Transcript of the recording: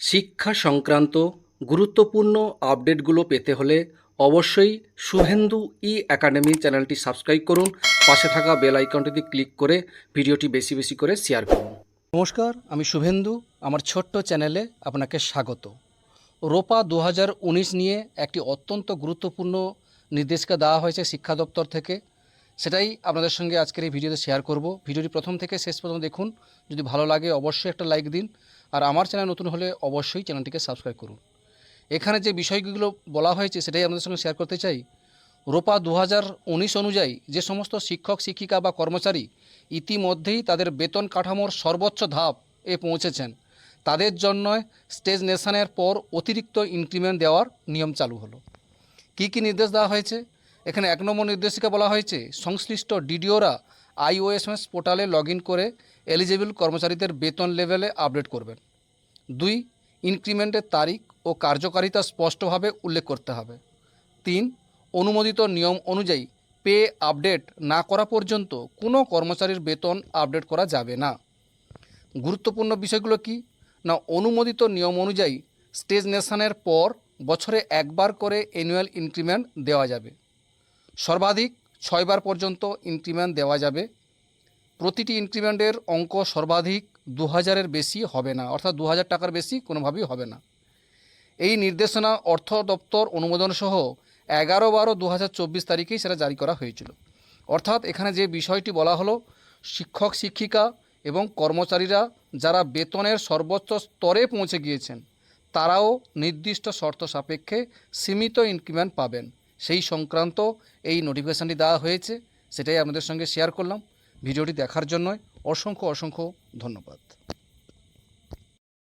শিক্ষা সংক্রান্ত গুরুত্বপূর্ণ আপডেটগুলো পেতে হলে অবশ্যই শুভেন্দু ই একাডেমি চ্যানেলটি সাবস্ক্রাইব করুন। পাশে থাকা বেল আইকনটিতে ক্লিক করে ভিডিওটি বেশি বেশি করে শেয়ার করুন। নমস্কার, আমি শুভেন্দু, আমার ছোট্ট চ্যানেলে আপনাকে স্বাগত। রোপা দু হাজার উনিশ নিয়ে একটি অত্যন্ত গুরুত্বপূর্ণ নির্দেশিকা দেওয়া হয়েছে শিক্ষা দপ্তর থেকে। সেটাই আপনাদের সঙ্গে আজকের এই ভিডিওতে শেয়ার করব। ভিডিওটি প্রথম থেকে শেষ পর্যন্ত দেখুন। যদি ভালো লাগে অবশ্যই একটা লাইক দিন। আর আমার চ্যানেল নতুন হলে অবশ্যই চ্যানেলটিকে সাবস্ক্রাইব করুন। এখানে যে বিষয়গুলো বলা হয়েছে সেটাই আপনাদের সঙ্গে শেয়ার করতে চাই। রোপা দু হাজার উনিশ অনুযায়ী যে সমস্ত শিক্ষক, শিক্ষিকা বা কর্মচারী ইতিমধ্যেই তাদের বেতন কাঠামোর সর্বোচ্চ ধাপ এ পৌঁছেছেন। তাদের জন্য স্টেজ নেশানের পর অতিরিক্ত ইনক্রিমেন্ট দেওয়ার নিয়ম চালু হলো। কি কি নির্দেশ দেওয়া হয়েছে? এখানে এক নম্বর নির্দেশিকা বলা হয়েছে, সংশ্লিষ্ট ডিডিওরা আইওএসএমএস পোর্টালে লগ করে এলিজিবল কর্মচারীদের বেতন লেভেলে আপডেট করবেন। দুই, ইনক্রিমেন্টের তারিখ ও কার্যকারিতা স্পষ্টভাবে উল্লেখ করতে হবে। তিন, অনুমোদিত নিয়ম অনুযায়ী পে আপডেট না করা পর্যন্ত কোনো কর্মচারীর বেতন আপডেট করা যাবে না। গুরুত্বপূর্ণ বিষয়গুলো কি? না, অনুমোদিত নিয়ম অনুযায়ী স্টেজ নেশনের পর বছরে একবার করে অ্যানুয়াল ইনক্রিমেন্ট দেওয়া যাবে। সর্বাধিক ছয়বার পর্যন্ত ইনক্রিমেন্ট দেওয়া যাবে। প্রতিটি ইনক্রিমেন্টের অঙ্ক সর্বাধিক দু হাজারের বেশি হবে না, অর্থাৎ দু হাজার টাকার বেশি কোনোভাবেই হবে না। এই নির্দেশনা অর্থ দপ্তর অনুমোদন সহ এগারো বারো দু হাজার চব্বিশ তারিখেই সেটা জারি করা হয়েছিল। অর্থাৎ এখানে যে বিষয়টি বলা হলো, শিক্ষক, শিক্ষিকা এবং কর্মচারীরা যারা বেতনের সর্বোচ্চ স্তরে পৌঁছে গিয়েছেন, তারাও নির্দিষ্ট শর্ত সাপেক্ষে সীমিত ইনক্রিমেন্ট পাবেন। সেই সংক্রান্ত এই নোটিফিকেশানটি দেওয়া হয়েছে, সেটাই আপনাদের সঙ্গে শেয়ার করলাম। ভিডিওটি দেখার জন্য অসংখ্য অসংখ্য ধন্যবাদ।